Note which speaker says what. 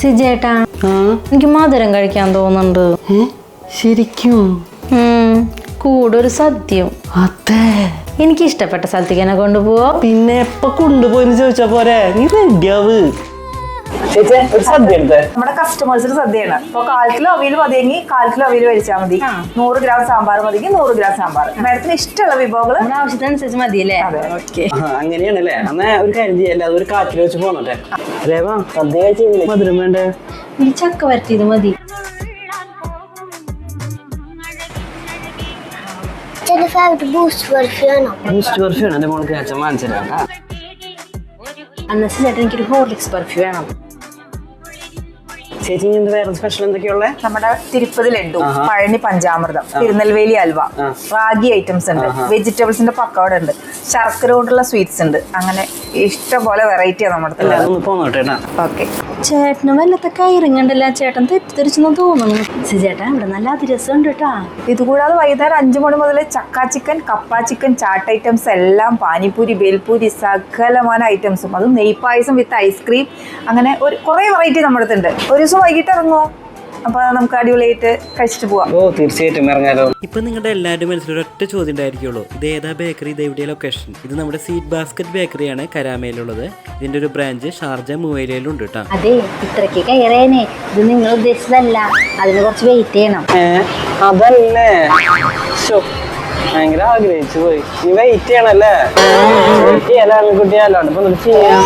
Speaker 1: സിജേട്ടാ എനിക്ക് മധുരം കഴിക്കാൻ തോന്നുന്നുണ്ട്.
Speaker 2: ശരിക്കും?
Speaker 1: കൂടൊരു കൂടെ ഒരു സദ്യയും.
Speaker 2: അതെ.
Speaker 1: എനിക്ക് ഇഷ്ടപ്പെട്ട സ്ഥലത്തേക്ക് എന്നെ കൊണ്ടുപോവോ?
Speaker 2: പിന്നെ എപ്പൊ കൊണ്ടുപോയെന്ന് ചോദിച്ചാ പോരെ? നീ റെഡിയാവ് ചേച്ചേ ഒരു സദ്യ എടുത്തേ
Speaker 3: നമ്മുടെ കസ്റ്റമേഴ്സിന് സദ്യയാണ്. അപ്പൊ കാൽ കിലോ അവിയൽ മതിയെങ്കിൽ കാൽ കിലോ അവിയൽ കഴിച്ചാൽ മതി. നൂറ് ഗ്രാം സാമ്പാർ മതിയെങ്കിൽ നൂറ് ഗ്രാം സാമ്പാർ. മാഡത്തിന് ഇഷ്ടമുള്ള വിഭവങ്ങൾ
Speaker 1: ആവശ്യത്തിനനുസരിച്ച് മതിയല്ലേ
Speaker 3: അതെ.
Speaker 1: ഓക്കെ.
Speaker 2: അങ്ങനെയാണല്ലേ? അന്ന് ഒരു കാര്യം ചെയ്യല്ലേ? അതൊരു കാറ്റിൽ വെച്ച് പോന്നോട്ടെ. രേവ സദ്യ കഴിച്ചില്ലേ മധുരം വേണ്ടേ?
Speaker 1: ഈ ചക്ക വരട്ടിയത് മതി.
Speaker 4: ചേട്ടന്റെ ഫേവറേറ്റ് ബൂസ്റ്റ് ബർഫിയാണോ
Speaker 2: ബൂസ്റ്റ് പെർഫ്യൂം എന്റെ മോൾക്ക് അച്ഛൻ വാങ്ങിച്ചിട്ടാ
Speaker 1: അന്ന് സിജേട്ടൻ എനിക്കൊരു ഹോർലിക്സ് ബർഫി വേണം.
Speaker 2: ചേച്ചി എന്ത് വേറെ സ്പെഷ്യൽ എന്തൊക്കെയുള്ള?
Speaker 3: നമ്മുടെ തിരുപ്പതി ലഡു. പഴനി പഞ്ചാമൃതം തിരുനെൽവേലി അൽവ. റാഗി ഐറ്റംസ് ഉണ്ട്. വെജിറ്റബിൾസിന്റെ പക്കവട ഉണ്ട് ശർക്കര കൊണ്ടുള്ള സ്വീറ്റ്സ് ഉണ്ട്. അങ്ങനെ ഇഷ്ടംപോലെ വെറൈറ്റിയാണ് നമ്മുടെ ഓക്കെ.
Speaker 1: ചേട്ടന് വല്ലത്തെ കയറിങ്ങണ്ടല്ല ചേട്ടൻ തെറ്റിദ്ധരിച്ചെന്ന് തോന്നുന്നു. ചേട്ടാ ഇവിടെ നല്ല അതിരസം ഉണ്ട് കേട്ടാ.
Speaker 3: ഇതുകൂടാതെ വൈകുന്നേരം അഞ്ചു മണി മുതൽ ചക്ക ചിക്കൻ കപ്പ ചിക്കൻ ചാട്ട് ഐറ്റംസ് എല്ലാം പാനിപ്പൂരി ബേൽപൂരി സകലമാന ഐറ്റംസും. അതും നെയ്പായസം വിത്ത് ഐസ്ക്രീം. അങ്ങനെ ഒരു കുറേ വെറൈറ്റി നമ്മുടെ അടുത്തുണ്ട്. ഒരു ദിവസം വൈകിട്ട് ഇറങ്ങുമോ അപ്പൊ നമുക്ക് അടിപൊളിയായിട്ട് കഴിച്ചിട്ട് പോവാം.
Speaker 2: ഓ തീർച്ചയായിട്ടും ഇറങ്ങാലോ. ഇപ്പൊ നിങ്ങളുടെ എല്ലാവരുടെ മനസ്സിൽ ഒരൊറ്റ ചോദ്യം ഉണ്ടായിരിക്കുള്ളൂ. ഇത് ഏതാ ബേക്കറി ഇത് എവിടെയാ ലൊക്കേഷൻ ഇത് നമ്മുടെ സീറ്റ് ബാസ്ക്കറ്റ് ബേക്കറിയാണ് കരാമയിലുള്ളത്. ഇതിന്റെ ഒരു ബ്രാഞ്ച് ഷാർജ മൂവയിലും ഉണ്ട് കേട്ടോ.
Speaker 1: അതെ ഇത്രക്ക് കയറേനെ. ഇത് നിങ്ങൾ ഉദ്ദേശിച്ചതല്ല. അതിന് കുറച്ച് വെയിറ്റ് ചെയ്യണം.
Speaker 2: അതല്ലേ? ഭയങ്കര ആഗ്രഹിച്ചു പോയി. നീ വെയിറ്റ് ചെയ്യണല്ലേ? വെയിറ്റ് ചെയ്യാലോ കുട്ടി അല്ലാണ്ട് ഇപ്പൊ എന്ത് ചെയ്യാം.